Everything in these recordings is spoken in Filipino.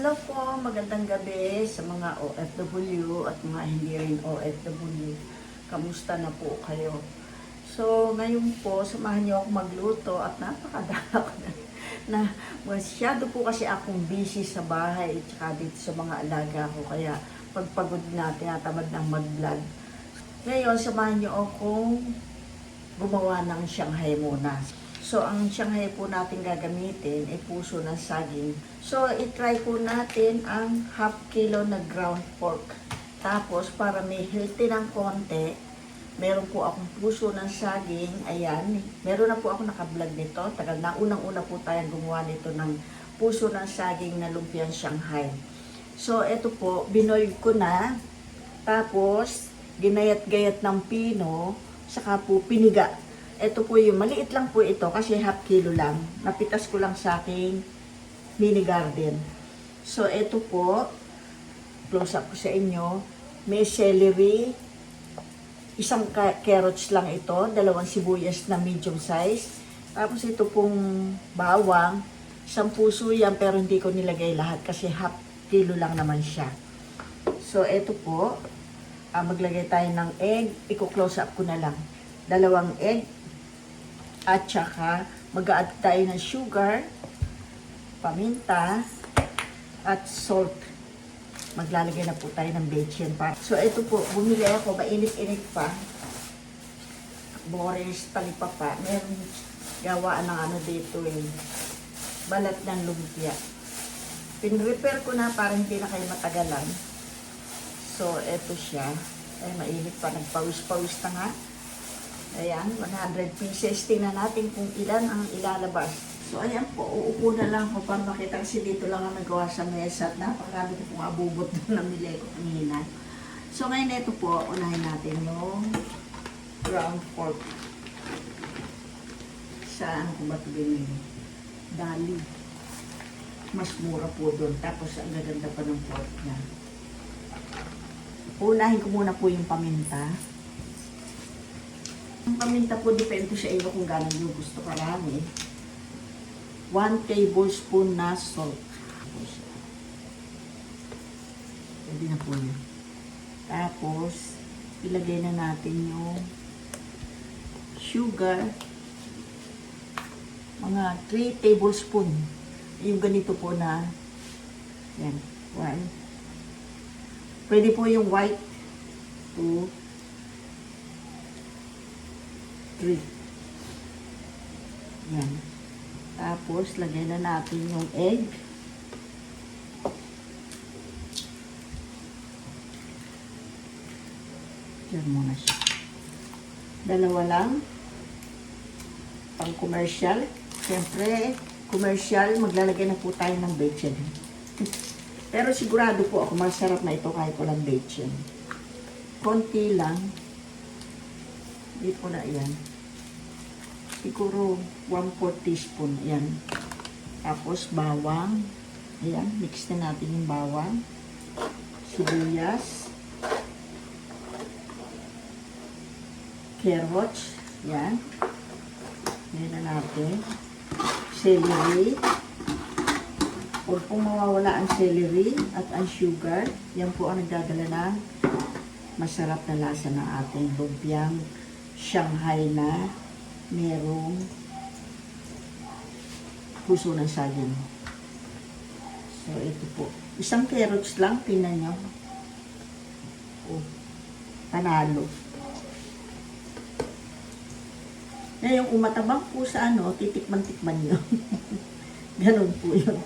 hello po. Magandang gabi sa mga OFW at mga hindi rin OFW. Kamusta na po kayo? So, ngayon po, samahan niyo ako magluto at napakadala ko na, na masyado po kasi akong busy sa bahay at saka dito sa mga alaga ko. Kaya pagpagod na, tinatamad ng mag-vlog. Ngayon, samahan niyo akong gumawa ng Shanghai muna. So, ang Shanghai po natin gagamitin ay puso ng saging. So, itry po natin ang half kilo na ground pork. Tapos, para may healthy ng konti, meron po akong puso ng saging. Ayan, meron na po ako nakablog nito. Tagal na, unang-una po tayong gumawa nito ng puso ng saging na lumpiang Shanghai. So, eto po, binoil ko na. Tapos, ginayat-gayat ng pino, saka po piniga. Ito po yung, maliit lang po ito kasi half kilo lang. Napitas ko lang sa aking mini garden. So, ito po, close up ko sa inyo. May celery, isang carrots lang ito, dalawang sibuyas na medium size. Tapos ito pong bawang, isang puso yan pero hindi ko nilagay lahat kasi half kilo lang naman siya. So, ito po, ah, maglagay tayo ng egg, i-close up ko na lang. Dalawang egg, at saka mag-add tayo ng sugar, paminta, at salt. Maglalagay na po tayo ng bechin pa. So, ito po, bumili ako, mainit-init pa. Boris, talipapa. Meron gawaan ng ano dito eh. Balat ng lumpia. Pin-repair ko na para hindi na kayo matagalan. So, eto siya. Ay, mainit pa. Nagpawis-pawis na nga. Ayan, 100 pieces. Tingnan natin kung ilan ang ilalabas. So, ayan po. Uupo na lang ako para makita kasi dito lang ang nagawa sa mesa at napakarami ko pong abubot doon na nili ko kanina. So, ngayon ito po, unahin natin yung ground pork. Saan ko ba ito binili? Dali. Mas mura po doon. Tapos, ang gaganda pa ng pork niya. Unahin ko muna po yung paminta. Ang paminta po, depende sa iyo kung gano'n nyo gusto karami. 1 tablespoon na salt. Pwede na po yun. Tapos, ilagay na natin yung sugar. Mga 3 tablespoon. Yung ganito po na, yan, 1. Pwede po yung white, 2, 3. Yan. Tapos, lagay na natin yung egg. Diyan muna siya. Dalawa lang. Pang commercial. Siyempre, commercial, maglalagay na po tayo ng bacon. Pero sigurado po ako, masarap na ito kahit walang bacon. Konti lang. Po na yan. Siguro 1 4 teaspoon. Yan. Tapos bawang. Ayan, mix na natin yung bawang. Sibuyas. Carrots. Yan. Yan na natin. Celery. Huwag pong mawawala ang celery at ang sugar. Yan po ang nagdadala ng masarap na lasa ng ating lumpiang Shanghai na merong puso ng saging. So, ito po. Isang carrots lang, tingnan nyo. Oh, panalo. Ngayon, kung matabang po sa ano, titikman-tikman nyo. Ganun po yun.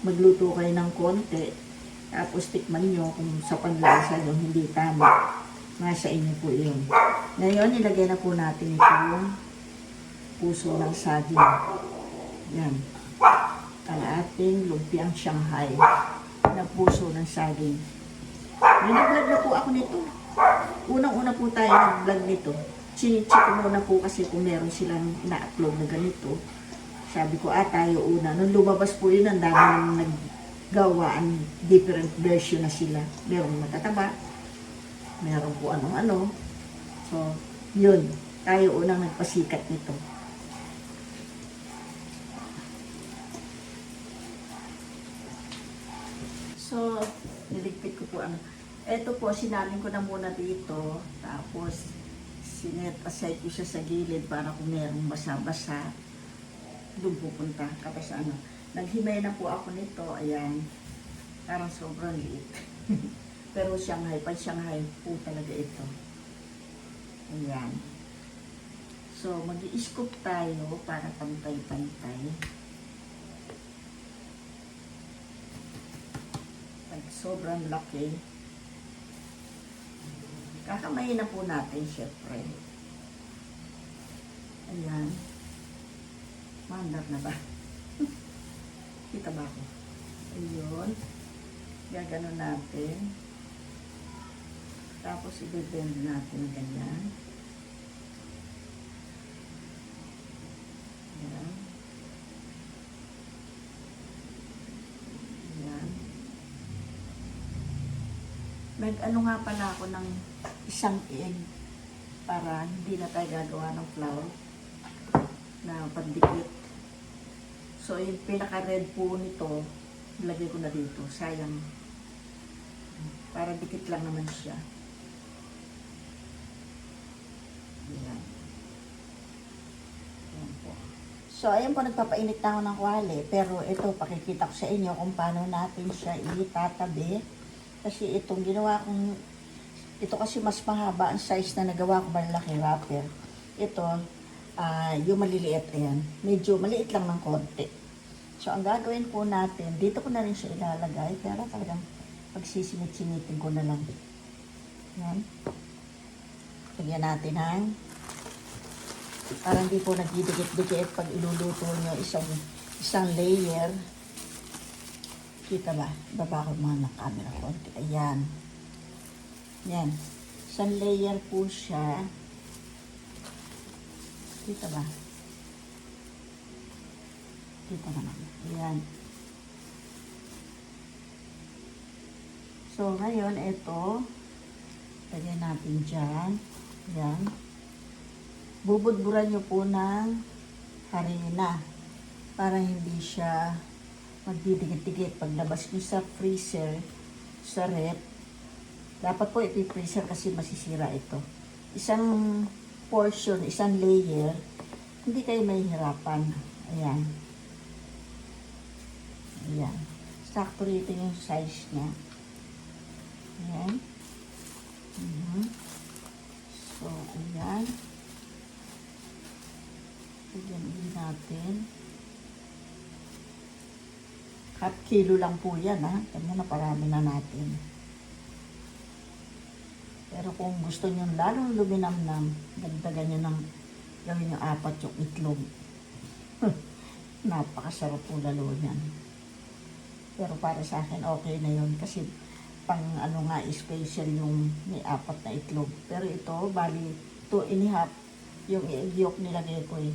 Magluto kayo ng konti, tapos tikman nyo kung sa panlasa nyo hindi tama. Nasa inyo po yun. Ngayon, ilagay na po natin ito yung puso ng saging. Yan. Ang ating lumpiang Shanghai na puso ng saging. Nag-vlog na po ako nito. Unang-una po tayo nag-vlog nito. Chinichi ko muna po kasi kung meron silang ina-upload na ganito. Sabi ko, ah, tayo una. Nung lumabas po yun, ang dami nang naggawa. Ang different version na sila. Merong matataba. Meron po ano-ano. So, yun. Tayo unang nagpasikat nito. So, niligpit ko po ano. Ito po, sinalin ko na muna dito. Tapos, sinet aside ko siya sa gilid para kung merong basa-basa, doon pupunta. Tapos ano, naghimay na po ako nito. Ayan. Parang sobrang liit. Pero Shanghai, pan Shanghai po talaga ito. Ayan. So, mag scoop tayo para pantay-pantay. Pag sobrang laki, kakamayin na po natin, syempre. Ayan. Mandar na ba? Kita ba ako? Ayun. Gaganon natin. Tapos, i-bend natin ganyan. Ayan. Ayan. Nag-ano nga pala ako ng isang egg para hindi na tayo gagawa ng flour na pandikit. So, yung pinaka-red po nito, ilagay ko na dito. Sayang. Para dikit lang naman siya. Ayan. Ayan po. So, ayan po, nagpapainit na ako ng kwale. Pero ito, pakikita ko sa inyo kung paano natin siya itatabi. Kasi itong ginawa kong, ito kasi mas mahaba ang size na nagawa ko malaki wrapper. Ito, ah yung maliliit, ayan. Medyo maliit lang ng konti. So, ang gagawin po natin, dito ko na rin siya ilalagay. Pero talagang pagsisimit-simitin ko na lang. Ayan. Lagyan natin ang para hindi po nagdidikit-dikit pag iluluto nyo isang, isang layer. Kita ba? Baba ko mga ng camera konti. Ayan. Yan. Isang layer po siya. Kita ba? Kita naman. Ayan. So, ngayon, ito. Lagyan natin dyan. Ayan. Bubudburan nyo po ng harina para hindi siya magdidikit-dikit. Paglabas nyo sa freezer, sa rep, dapat po ipi-freezer kasi masisira ito. Isang portion, isang layer, hindi kayo mahihirapan. Ayan. Ayan. Sakto rito yung size niya. Ayan. Mhm. So, ayan. Lagyan ulit natin. Half kilo lang po yan, ha? Tama na, parami na natin. Pero kung gusto nyo lalong luminamnam, dagdagan nyo ng gawin nyo apat yung itlog. Napakasarap po lalo niyan. Pero para sa akin, okay na yun. Kasi pang ano nga, special yung may apat na itlog. Pero ito, bali, two and a half, yung egg yolk nilagay ko eh.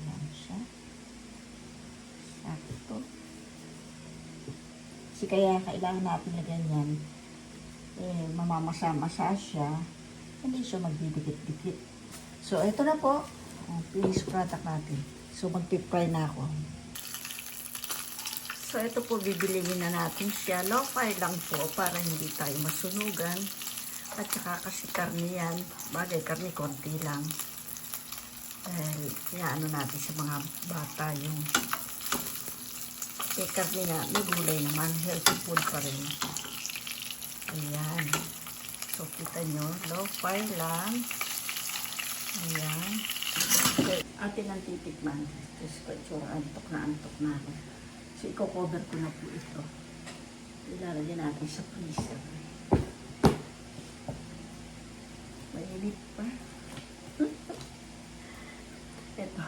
Ayan siya. Sakto. Kasi kaya kailangan natin na ganyan. Eh, mamamasa-masa siya. Hindi siya magdidikit-dikit. So, ito na po. Ang finished product natin. So, mag-fry na ako. So, ito po, bibilihin na natin siya. Low fire lang po para hindi tayo masunugan. At saka kasi karne yan. Bagay, karne konti lang. Dahil, ano natin sa mga bata yung eh, karne nga, may gulay naman. Healthy food pa rin. Ayan. So, kita nyo, low fire lang. Ayan. So, atin ang titikman. Kasi ko, tsura, antok na antok na ako. So, i-cover ko na po ito. Ilalagyan natin sa freezer. Mainit pa. ito.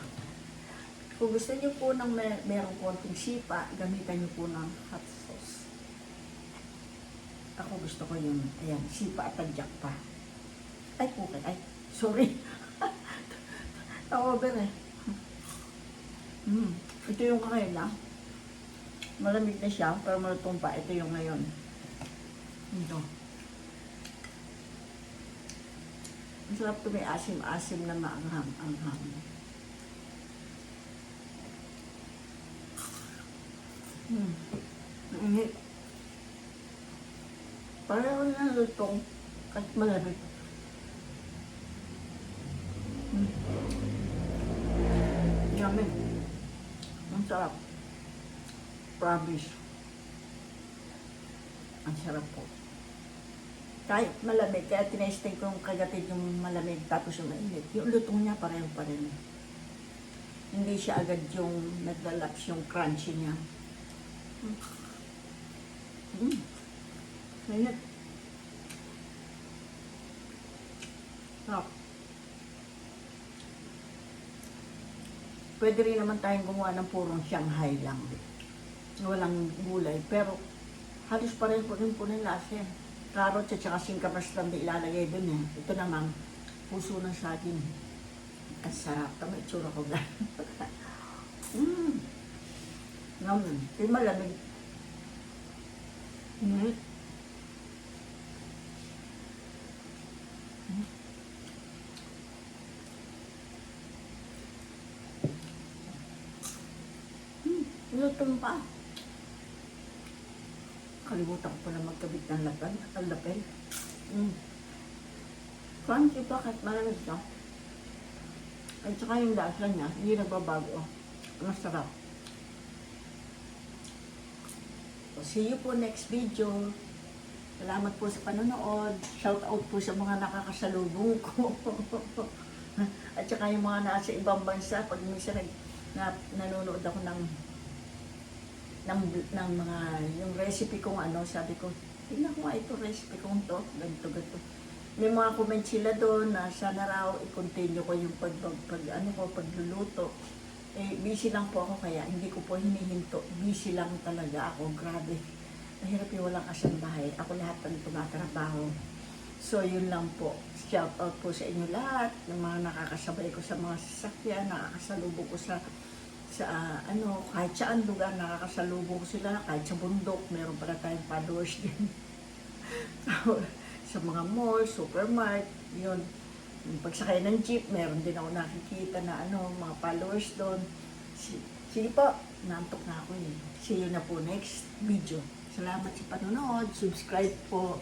Kung gusto niyo po ng may, merong konting sipa, gamitan niyo po ng hot sauce. Ako gusto ko yung, ayan, sipa at tadyak pa. Ay, okay. Ay, sorry. Na-over eh. Hmm. Ito yung kakain lang. Malamig na siya, pero malutong pa. Ito yung ngayon. Ito. Masarap ito may asim-asim na maanghang-anghang. Hmm. Init. Pareho na lutong kahit malamig. Hmm. Yummy. Ang sarap. Promise. Ang sarap po. Kahit malamig, kaya tinesting ko yung kagatid yung malamig tapos yung mainit. Yung lutong niya pareho pa. Hindi siya agad yung nagdalaps yung crunchy niya. Mm. Mm. Mainit. Sarap. Pwede rin naman tayong gumawa ng purong Shanghai lang. Walang gulay. Pero halos pareho po rin po ng lasa. yan. Carrot at saka singkamas lang din ilalagay dun eh. Ito naman, puso ng saging. Ang sarap. Tama itsura ko ba? Mmm. Yum. Yung malamig. Mm. Hmm, lutong pa. Kalimutan ko pala magkabit ng lapel. Ang lapel. Mm. Crunchy pa kahit malamig siya. At saka yung lasa niya, hindi nagbabago. Masarap. So, see you po next video. Salamat po sa panonood. Shout out po sa mga nakakasalubong ko. At saka yung mga nasa ibang bansa, pag minsan nag, na, nanonood ako ng ng, ng mga, yung recipe kong ano, sabi ko, tingnan ko nga ito, recipe kong to, ganito, ganito. May mga comment sila doon na sana raw i-continue ko yung pag, pag, pag ano ko, pagluluto. Eh, busy lang po ako kaya hindi ko po hinihinto. Busy lang talaga ako, grabe. Mahirap yung walang kasambahay. Ako lahat ng tumatrabaho. So, yun lang po. Shout out po sa inyo lahat, ng mga nakakasabay ko sa mga sasakyan, nakakasalubong ko sa sa ah, ano, kahit saan lugar nakakasalubong ko sila, kahit sa bundok, meron pala tayong followers din. So, sa mga mall, supermarket, yun. Yung pagsakay ng jeep, meron din ako nakikita na ano, mga followers doon. Si- Sige po, nantok na ako eh. See you na po next video. Salamat sa panonood. Subscribe po.